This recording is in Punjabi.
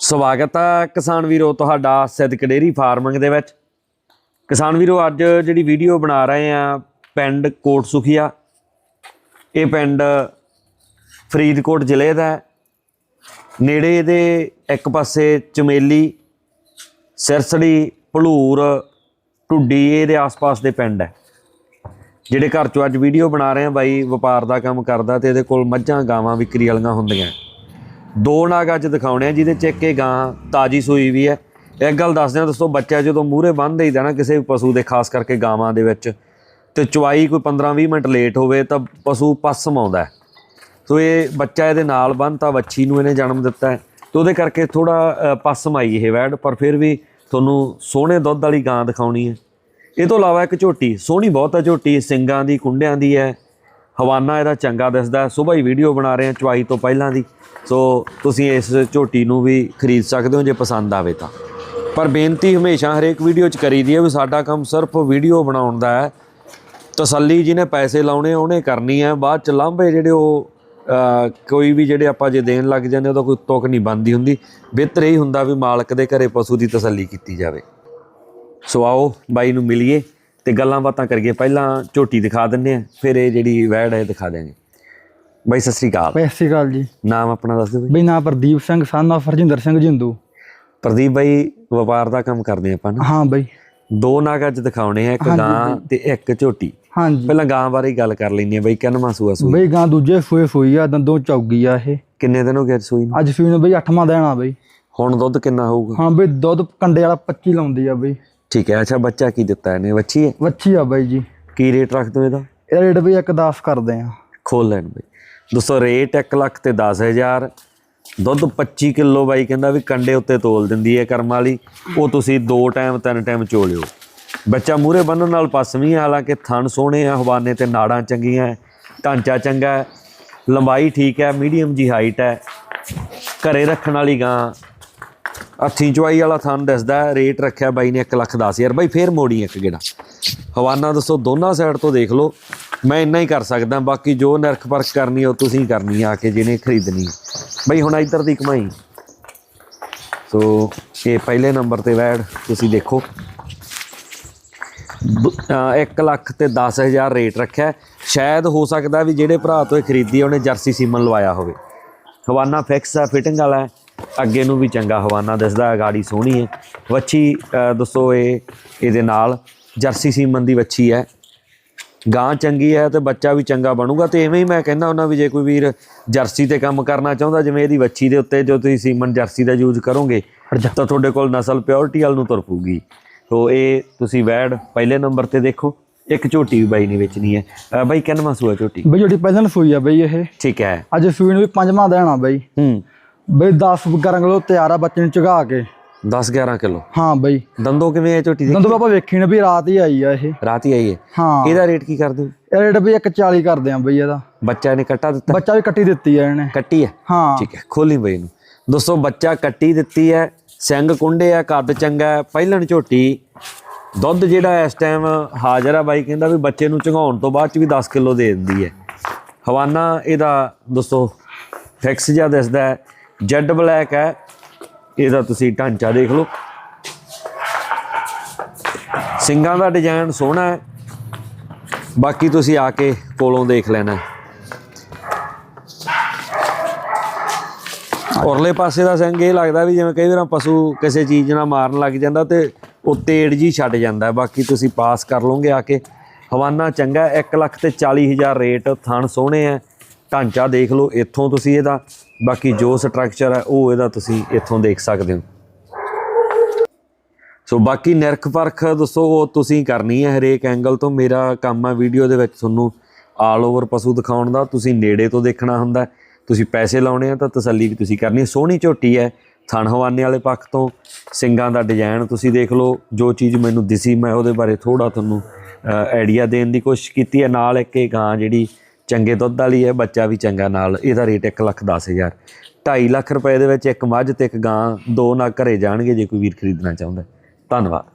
ਸਵਾਗਤ ਹੈ ਕਿਸਾਨ ਵੀਰੋ ਤੁਹਾਡਾ ਸਿੱਧਕ ਡੇਰੀ ਫਾਰਮਿੰਗ ਦੇ ਵਿੱਚ। ਕਿਸਾਨ ਵੀਰੋ, ਅੱਜ ਜਿਹੜੀ ਵੀਡੀਓ ਬਣਾ ਰਹੇ ਆ, ਪਿੰਡ ਕੋਟ ਸੁਖੀਆ ਇਹ ਪਿੰਡ ਫਰੀਦਕੋਟ ਜ਼ਿਲ੍ਹੇ ਦਾ ਹੈ। ਨੇੜੇ ਇਹਦੇ ਇੱਕ ਪਾਸੇ ਚਮੇਲੀ, ਸਿਰਸੜੀ, ਭਲੂਰ, ਢੁੱਡੀ ਇਹਦੇ ਆਸ-ਪਾਸ ਦੇ ਪਿੰਡ ਹੈ। ਜਿਹੜੇ ਘਰ ਚੋਂ ਅੱਜ ਵੀਡੀਓ ਬਣਾ ਰਹੇ ਆ, ਬਾਈ ਵਪਾਰ ਦਾ ਕੰਮ ਕਰਦਾ ਤੇ ਇਹਦੇ ਕੋਲ ਮੱਝਾਂ, ਗਾਵਾਂ, ਵਿਕਰੀ ਵਾਲੀਆਂ ਹੁੰਦੀਆਂ। ਦੋ ਨਾਗ ਅੱਜ ਦਿਖਾਉਣੇ ਆ, ਜਿਹਦੇ ਚ ਇੱਕ ਇਹ ਗਾਂ ਤਾਜੀ ਸੂਈ ਵੀ ਹੈ। ਇੱਕ ਗੱਲ ਦੱਸਦੇ ਆ ਦੋਸਤੋ, ਬੱਚਾ ਜਦੋਂ ਮੂਹਰੇ ਬੰਨ ਦੇਈਦਾ ਨਾ ਕਿਸੇ ਵੀ ਪਸ਼ੂ ਦੇ, ਖਾਸ ਕਰਕੇ ਗਾਵਾਂ ਦੇ ਵਿੱਚ, ਤੇ ਚਵਾਈ ਕੋਈ 15-20 ਮਿੰਟ ਲੇਟ ਹੋਵੇ ਤਾਂ ਪਸ਼ੂ ਪਸਮ ਆਉਂਦਾ ਸੋ ਇਹ ਬੱਚਾ ਇਹਦੇ ਨਾਲ ਬੰਨਤਾ ਵੱਛੀ ਨੂੰ ਇਹਨੇ ਜਨਮ ਦਿੱਤਾ ਹੈ, ਤੇ ਉਹਦੇ ਕਰਕੇ ਥੋੜਾ ਪਸਮ ਆਈ ਇਹ ਵੈੜ, ਪਰ ਫਿਰ ਵੀ ਤੁਹਾਨੂੰ ਸੋਹਣੇ ਦੁੱਧ ਵਾਲੀ ਗਾਂ ਦਿਖਾਉਣੀ ਹੈ। ਇਹ ਤੋਂ ਇਲਾਵਾ ਇੱਕ ਝੋਟੀ, ਸੋਹਣੀ ਬਹੁਤ ਹੈ ਝੋਟੀ, ਸਿੰਗਾਂ ਦੀ, ਕੁੰਡਿਆਂ ਦੀ ਹੈ ਹਵਾਨਾ ਇਹਦਾ ਚੰਗਾ ਦਿਸਦਾ ਹੈ। ਸਵੇਰ ਹੀ ਵੀਡੀਓ ਬਣਾ ਰਹੇ ਹਾਂ ਚਵਾਈ ਤੋਂ ਪਹਿਲਾਂ ਦੀ। ਸੋ ਤੁਸੀਂ ਇਸ ਝੋਟੀ ਨੂੰ ਵੀ ਖਰੀਦ ਸਕਦੇ ਹੋ ਜੇ ਪਸੰਦ ਆਵੇ ਤਾਂ। ਪਰ ਬੇਨਤੀ ਹਮੇਸ਼ਾ ਹਰੇਕ ਵੀਡੀਓ 'ਚ ਕਰੀਦੀ ਹੈ ਵੀ ਸਾਡਾ ਕੰਮ ਸਿਰਫ ਵੀਡੀਓ ਬਣਾਉਣ ਦਾ ਹੈ। ਤਸੱਲੀ ਜਿਹਨੇ ਪੈਸੇ ਲਾਉਣੇ ਆ, ਉਹਨੇ ਕਰਨੀ ਹੈ। ਬਾਅਦ ਚ ਲਾਂਭੇ ਜਿਹੜੇ ਉਹ ਕੋਈ ਵੀ ਜਿਹੜੇ ਆਪਾਂ ਜੇ ਦੇਣ ਲੱਗ ਜਾਂਦੇ ਉਹਦਾ ਕੋਈ ਤੁਕ ਨਹੀਂ ਬੰਦੀ ਹੁੰਦੀ। ਬਿਹਤਰ ਇਹ ਹੁੰਦਾ ਵੀ ਮਾਲਕ ਦੇ ਘਰੇ ਪਸ਼ੂ ਦੀ ਤਸੱਲੀ ਕੀਤੀ ਜਾਵੇ। ਸੋ ਆਓ ਬਾਈ ਨੂੰ ਮਿਲੀਏ। ਤੇ ਗੱਲਾਂ ਬਾਤਾਂ ਕਰੀਏ ਪਹਿਲਾਂ ਝੋਟੀ ਦਿਖਾ ਦਿੰਨੇ ਆ ਫਿਰ ਇਹ ਜਿਹੜੀ ਵੈੜ ਹੈ ਦਿਖਾ ਦਿਆਂਗੇ। ਬਾਈ ਸਤਿ ਸ੍ਰੀ ਅਕਾਲ। ਸਤਿ ਸ਼੍ਰੀ ਅਕਾਲ ਜੀ। ਨਾਮ ਆਪਣਾ ਦੱਸ ਦਿਓ ਬਾਈ। ਬਈ ਨਾਂ ਪ੍ਰਦੀਪ ਸਿੰਘ ਸਨ of ਹਰਜਿੰਦਰ ਸਿੰਘ ਜਿੰਦੂ। ਪ੍ਰਦੀਪ ਬਾਈ ਵਪਾਰ ਦਾ ਕੰਮ ਕਰਦੇ ਆਪਾਂ ਨਾ। ਹਾਂ ਬਈ। ਦੋ ਨਾਗ ਅੱਜ ਦਿਖਾਉਣੇ ਆ ਇੱਕ ਗਾਂ ਤੇ ਇੱਕ ਝੋਟੀ। ਹਾਂਜੀ। ਪਹਿਲਾਂ ਗਾਂ ਬਾਰੇ ਹੀ ਗੱਲ ਕਰ ਲੈਂਦੇ ਆ ਬਾਈ ਕਿੰਨਵਾਂ ਸੂਆ ਸੂਈ? ਬਈ ਗਾਂ ਦੂਜੇ ਸੂਏ ਸੂਈ ਆ ਦੰਦੋਂ ਚੌਗੀ ਆ ਇਹ। ਕਿੰਨੇ ਦਿਨ ਹੋ ਗਏ ਸੂਈ ਨੂੰ? ਅੱਜ ਸੂਈ ਨੂੰ ਬਈ 8ਵਾਂ ਦੇਣਾ ਬਈ। ਹੁਣ ਦੁੱਧ ਕਿੰਨਾ ਹੋਊਗਾ? ਹਾਂ ਬਈ ਦੁੱਧ ਕੰਡੇ ਵਾਲਾ 25 ਲਾਉਂਦੀ ਆ ਬਈ। ਠੀਕ ਹੈ ਅੱਛਾ ਬੱਚਾ ਕੀ ਦਿੱਤਾ ਇਹਨੇ? ਵੱਛੀ ਹੈ? ਵੱਛੀ ਆ ਬਈ ਜੀ। ਕੀ ਰੇਟ ਰੱਖ ਦੋ ਇਹਦਾ? ਇਹ ਰੇਟ ਬਈ ਇੱਕ 10 ਕਰਦੇ ਆ। ਖੋਲ ਲੈਣ ਬਈ। ਦੋਸਤੋ ਰੇਟ 1 ਲੱਖ ਤੇ 10000 ਦੁੱਧ 25 ਕਿਲੋ ਬਾਈ ਕਹਿੰਦਾ ਵੀ ਕੰਡੇ ਉੱਤੇ ਤੋਲ ਦਿੰਦੀ ਹੈ ਕਰਮ ਵਾਲੀ। ਉਹ ਤੁਸੀਂ ਦੋ ਟਾਈਮ ਤਿੰਨ ਟਾਈਮ ਚੋਲਿਓ। ਬੱਚਾ ਮੂਰੇ ਬੰਨਣ ਨਾਲ ਪਸਵੀਂ ਹੈ ਹਾਲਾਂਕਿ ਥਣ ਸੋਹਣੇ ਆ ਹਵਾਨੇ ਤੇ ਨਾੜਾਂ ਚੰਗੀਆਂ ਹੈ, ਢਾਂਚਾ ਚੰਗਾ ਹੈ, ਲੰਬਾਈ ਠੀਕ ਹੈ ਮੀਡੀਅਮ ਜੀ ਹਾਈਟ ਹੈ। ਘਰੇ ਰੱਖਣ ਵਾਲੀ ਗਾਂ ਹੱਥੀਂ ਚੁਆਈ ਵਾਲਾ ਥਣ ਦੱਸਦਾ ਰੇਟ ਰੱਖਿਆ ਬਾਈ ਨੇ 1 ਲੱਖ 10000 ਬਾਈ ਫੇਰ ਮੋੜੀ ਇੱਕ ਗੇੜਾ। ਹਵਾਨਾ ਦੱਸੋ, ਦੋਨਾਂ ਸਾਈਡ ਤੋਂ ਦੇਖ ਲਓ। ਮੈਂ ਇੰਨਾ ਹੀ ਕਰ ਸਕਦਾ, ਬਾਕੀ ਜੋ ਨਰਖ ਪਰਖ ਕਰਨੀ ਉਹ ਤੁਸੀਂ ਕਰਨੀ ਆ ਕੇ ਜਿਹਨੇ ਖਰੀਦਣੀ ਹੈ। ਬਈ ਹੁਣ ਇੱਧਰ ਦੀ ਕਮਾਈ। ਸੋ ਇਹ ਪਹਿਲੇ ਨੰਬਰ ਤੇ ਵੈਡ ਤੁਸੀਂ ਦੇਖੋ। 1 ਲੱਖ ਤੇ 10000 ਰੇਟ ਰੱਖਿਆ। ਸ਼ਾਇਦ ਹੋ ਸਕਦਾ ਵੀ ਜਿਹੜੇ ਭਰਾ ਤੋਂ ਇਹ ਖਰੀਦੀ ਉਹਨੇ ਜਰਸੀ ਸੀਮਨ ਲਵਾਇਆ ਹੋਵੇ। ਹਵਾਨਾ ਫਿਕਸ ਹੈ ਫਿਟਿੰਗ ਵਾਲਾ ਹੈ। ਅੱਗੇ ਨੂੰ ਵੀ ਚੰਗਾ ਹਵਾਨਾ ਦਿਸਦਾ ਹੈ ਗਾੜੀ ਸੋਹਣੀ ਹੈ। ਵੱਛੀ ਅ, ਦੱਸੋ ਇਹ ਇਹਦੇ ਨਾਲ ਜਰਸੀ ਸੀਮਨ ਦੀ ਵੱਛੀ ਹੈ। ਗਾਂ ਚੰਗੀ ਹੈ ਤੇ ਬੱਚਾ ਵੀ ਚੰਗਾ ਬਣੂਗਾ ਤੇ ਐਵੇਂ ਹੀ ਮੈਂ ਕਹਿੰਦਾ ਉਹਨਾਂ ਵੀ ਜੇ ਕੋਈ ਵੀਰ ਜਰਸੀ ਤੇ ਕੰਮ ਕਰਨਾ ਚਾਹੁੰਦਾ ਜਿਵੇਂ ਇਹਦੀ ਵੱਛੀ ਦੇ ਉੱਤੇ ਜੋ ਤੁਸੀਂ ਸੀਮਨ ਜਰਸੀ ਦਾ ਯੂਜ਼ ਕਰੋਗੇ ਤਾਂ ਤੁਹਾਡੇ ਕੋਲ ਨਸਲ ਪਿਓਰਿਟੀ ਵਾਲ ਨੂੰ ਤੁਰ ਪਊਗੀ। ਸੋ ਇਹ ਤੁਸੀਂ ਵੈੜ ਪਹਿਲੇ ਨੰਬਰ ਤੇ ਦੇਖੋ ਇੱਕ ਝੋਟੀ ਵੀ ਬਾਈ ਨੇ ਵੇਚਣੀ ਹੈ। ਬਾਈ ਕਿੰਨਵਾਂ ਸੂਆ ਝੋਟੀ? ਬਈ ਜਿਹੜੀ ਪਹਿਲਾਂ ਸੂਈ ਆ ਬਈ ਇਹ। ਠੀਕ ਹੈ। ਅੱਜ ਸੂਈ ਨੂੰ ਵੀ ਪੰਜਵਾਂ ਦੇਣਾ ਬਈ। ਹੂੰ। ਬਈ 10 11 ਕਿਲੋ ਤਿਆਰ ਆ ਬੱਚੇ ਨੂੰ ਚਗਾ ਕੇ। 10 11 ਕਿਲੋ? ਹਾਂ ਬਈ। ਦੰਦੋਂ ਕਿਵੇਂ ਹੈ ਝੋਟੀ ਦੀ? ਦੰਦੋਂ ਆਪਾਂ ਵੇਖੀ ਨੇ ਵੀ ਰਾਤ ਹੀ ਆਈ ਆ ਇਹ। ਰਾਤ ਹੀ ਆਈ ਹੈ ਹਾਂ। ਇਹਦਾ ਰੇਟ ਕੀ ਕਰਦੇ ਹੋ? ਇਹ ਰੇਟ ਬਈ ਇੱਕ 40 ਕਰਦੇ ਆ ਬਈ ਇਹਦਾ। ਬੱਚਾ ਨੇ ਕੱਟਾ ਦਿੱਤਾ? ਬੱਚਾ ਵੀ ਕੱਟੀ ਦਿੱਤੀ ਆ ਇਹਨੇ। ਕੱਟੀ ਹੈ ਹਾਂ। ਠੀਕ ਹੈ ਖੋਲੀ ਬਈ ਨੂੰ ਦੋਸਤੋ ਬੱਚਾ ਕੱਟੀ ਦਿੱਤੀ ਹੈ। ਸਿੰਘ ਕੁੰਡੇ ਆ ਕੱਦ ਚੰਗਾ ਪਹਿਲਣ ਝੋਟੀ ਦੁੱਧ ਜਿਹੜਾ ਇਸ ਟਾਈਮ ਹਾਜ਼ਰ ਆ ਬਾਈ ਕਹਿੰਦਾ ਵੀ ਬੱਚੇ ਨੂੰ ਚੰਗਾਉਣ ਤੋਂ ਬਾਅਦ ਚ ਵੀ 10 ਕਿਲੋ ਦੇ ਦਿੰਦੀ ਹੈ। ਹਵਾਨਾ ਇਹਦਾ ਦੋਸਤੋ ਫਿਕਸ ਜਿਹਾ ਦਿਸਦਾ ਹੈ। ਜੈਡ ਬਲੈਕ ਹੈ। ਇਹਦਾ ਤੁਸੀਂ ਢਾਂਚਾ ਦੇਖ ਲਓ। ਸਿੰਘਾਂ ਦਾ ਡਿਜ਼ਾਈਨ ਸੋਹਣਾ ਹੈ। ਬਾਕੀ ਤੁਸੀਂ ਆ ਕੇ ਕੋਲੋਂ ਦੇਖ ਲੈਣਾ। ਔਰਲੇ ਪਾਸੇ ਦਾ ਸਿੰਘ ਇਹ ਲੱਗਦਾ ਵੀ ਜਿਵੇਂ ਕਈ ਵਾਰ ਪਸ਼ੂ ਕਿਸੇ ਚੀਜ਼ ਨਾਲ ਮਾਰਨ ਲੱਗ ਜਾਂਦਾ ਤੇ ਉਹ ਤੇੜ ਜੀ ਛੱਡ ਜਾਂਦਾ ਬਾਕੀ ਤੁਸੀਂ ਪਾਸ ਕਰ ਲਓਗੇ ਆ ਕੇ। ਹਵਾਨਾ ਚੰਗਾ 1 ਲੱਖ ਤੇ 40000 ਰੇਟ ਥਣ ਸੋਹਣੇ ਆ ਢਾਂਚਾ ਦੇਖ ਲਓ, ਇੱਥੋਂ ਤੁਸੀਂ ਇਹਦਾ, ਬਾਕੀ ਜੋ ਸਟਰਕਚਰ ਹੈ, ਉਹ ਇਹਦਾ ਤੁਸੀਂ ਇੱਥੋਂ ਦੇਖ ਸਕਦੇ ਹੋ। ਸੋ ਬਾਕੀ ਨਿਰਖ ਪਰਖ ਦੱਸੋ, ਉਹ ਤੁਸੀਂ ਕਰਨੀ ਹੈ ਹਰੇਕ ਐਂਗਲ ਤੋਂ। ਮੇਰਾ ਕੰਮ ਹੈ ਵੀਡੀਓ ਦੇ ਵਿੱਚ ਤੁਹਾਨੂੰ ਆਲ ਓਵਰ ਪਸ਼ੂ ਦਿਖਾਉਣ ਦਾ। ਤੁਸੀਂ ਨੇੜੇ ਤੋਂ ਦੇਖਣਾ ਹੁੰਦਾ ਤੁਸੀਂ ਪੈਸੇ ਲਾਉਣੇ ਆ ਤਾਂ ਤਸੱਲੀ ਵੀ ਤੁਸੀਂ ਕਰਨੀ ਸੋਹਣੀ ਝੋਟੀ ਹੈ, ਥਣ ਹਵਾਨੇ ਵਾਲੇ ਪੱਖ ਤੋਂ। ਸਿੰਗਾਂ ਦਾ ਡਿਜ਼ਾਈਨ ਤੁਸੀਂ ਦੇਖ ਲਓ। ਜੋ ਚੀਜ਼ ਮੈਨੂੰ ਦਿਸੀ, ਮੈਂ ਉਹਦੇ ਬਾਰੇ ਥੋੜਾ ਤੁਹਾਨੂੰ ਆਈਡੀਆ ਦੇਣ ਦੀ ਕੋਸ਼ਿਸ਼ ਕੀਤੀ ਹੈ। ਨਾਲ ਇੱਕ ਇਹ ਗਾਂ ਜਿਹੜੀ ਚੰਗੇ ਦੁੱਧ ਵਾਲੀ ਹੈ, ਬੱਚਾ ਵੀ ਚੰਗਾ ਨਾਲ, ਇਹਦਾ ਰੇਟ 1 ਲੱਖ 10 ਹਜ਼ਾਰ। 2.5 ਲੱਖ ਰੁਪਏ ਦੇ ਵਿੱਚ ਇੱਕ ਮੱਝ ਤੇ ਇੱਕ ਗਾਂ, ਦੋ ਨਾਲ ਘਰੇ ਜਾਣਗੇ ਜੇ ਕੋਈ ਵੀਰ ਖਰੀਦਣਾ ਚਾਹੁੰਦਾ। ਧੰਨਵਾਦ।